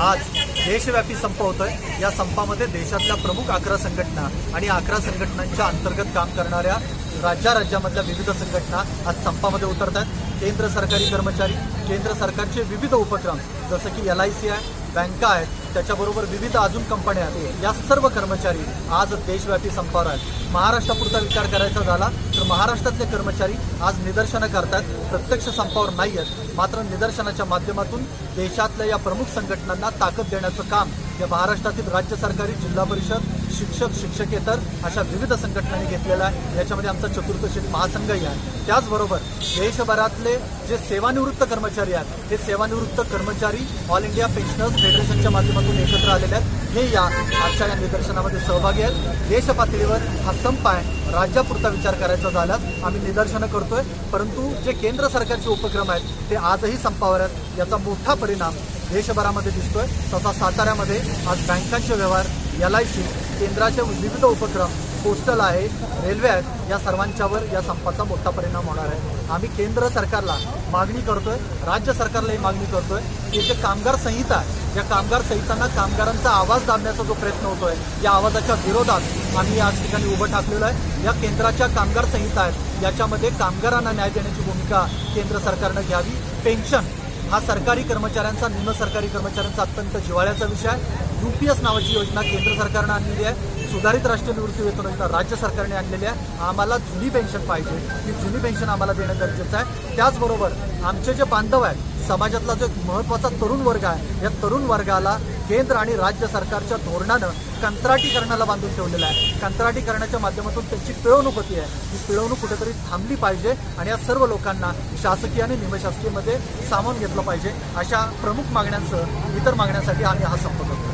आज देशव्यापी संप होतोय. या संपामध्ये देशातल्या प्रमुख अकरा संघटना आणि अकरा संघटनांच्या अंतर्गत काम करणाऱ्या राज्या राज्यामधल्या विविध संघटना आज संपामध्ये उतरत आहेत केंद्र सरकारी कर्मचारी केंद्र सरकारचे विविध उपक्रम जसं की एल आय सी आहे बँका आहेत त्याच्याबरोबर विविध अजून कंपन्या आहेत. या सर्व कर्मचारी आज देशव्यापी संपावर आहेत महाराष्ट्रापुरता विचार करायचा झाला तर महाराष्ट्रातले कर्मचारी आज निदर्शनं करतात प्रत्यक्ष संपावर नाही आहेत मात्र निदर्शनाच्या माध्यमातून देशातल्या या प्रमुख संघटनांना ताकद देण्याचं काम या महाराष्ट्रातील राज्य सरकारी जिल्हा परिषद शिक्षक शिक्षकेतर अशा विविध संघटनांनी घेतलेला आहे. याच्यामध्ये आमचा चतुर्थ श्रेणी महासंघही आहे. त्याचबरोबर देशभरातले जे सेवानिवृत्त कर्मचारी आहेत हे सेवानिवृत्त कर्मचारी ऑल इंडिया पेन्शनर्स फेडरेशनच्या माध्यमातून एकत्र आलेले आहेत. हे या आजच्या या निदर्शनामध्ये सहभागी आहेत. देशपातळीवर हा संप आहे. राज्यापुरता विचार करायचा झाल्यास आम्ही निदर्शनं करतोय. परंतु जे केंद्र सरकारचे उपक्रम आहेत ते आजही संपावर आहेत. याचा मोठा परिणाम देशभरामध्ये दिसतोय. तसा साताऱ्यामध्ये आज बँकांचे व्यवहार एल आय सी केंद्राचे विविध उपक्रम पोस्टल आहे रेल्वे आहेत या सर्वांच्यावर या संपाचा मोठा परिणाम होणार आहे. आम्ही केंद्र सरकारला मागणी करतोय राज्य सरकारलाही मागणी करतोय की जे कामगार संहिता आहे या कामगार संहितांना कामगारांचा आवाज दाबण्याचा जो प्रयत्न होतोय या आवाजाच्या विरोधात आम्ही आज ठिकाणी उभं ठाकलेलो आहे. या केंद्राच्या कामगार संहिता आहेत याच्यामध्ये कामगारांना न्याय देण्याची भूमिका केंद्र सरकारनं घ्यावी. पेन्शन हा सरकारी कर्मचाऱ्यांचा निम्न सरकारी कर्मचाऱ्यांचा अत्यंत जिव्हाळ्याचा विषय आहे. यू पी एस नावाची योजना केंद्र सरकारनं आणलेली आहे. सुधारित राष्ट्रीय निवृत्ती वेतन योजना राज्य सरकारने आणलेली आहे. आम्हाला जुनी पेन्शन पाहिजे. ही जुनी पेन्शन आम्हाला देणं गरजेचं आहे. त्याचबरोबर आमचे जे बांधव आहेत समाजातला जो एक महत्त्वाचा तरुण वर्ग आहे या तरुण वर्गाला केंद्र आणि राज्य सरकारच्या धोरणानं कंत्राटीकरणाला बांधून ठेवलेलं आहे. कंत्राटीकरणाच्या माध्यमातून त्यांची पिळवणूक होती आहे. ही पिळवणूक कुठेतरी थांबली पाहिजे आणि या सर्व लोकांना शासकीय आणि निमशासकीयमध्ये सामावून घेतलं पाहिजे. अशा प्रमुख मागण्यांसह इतर मागण्यांसाठी आम्ही हा संपत होतो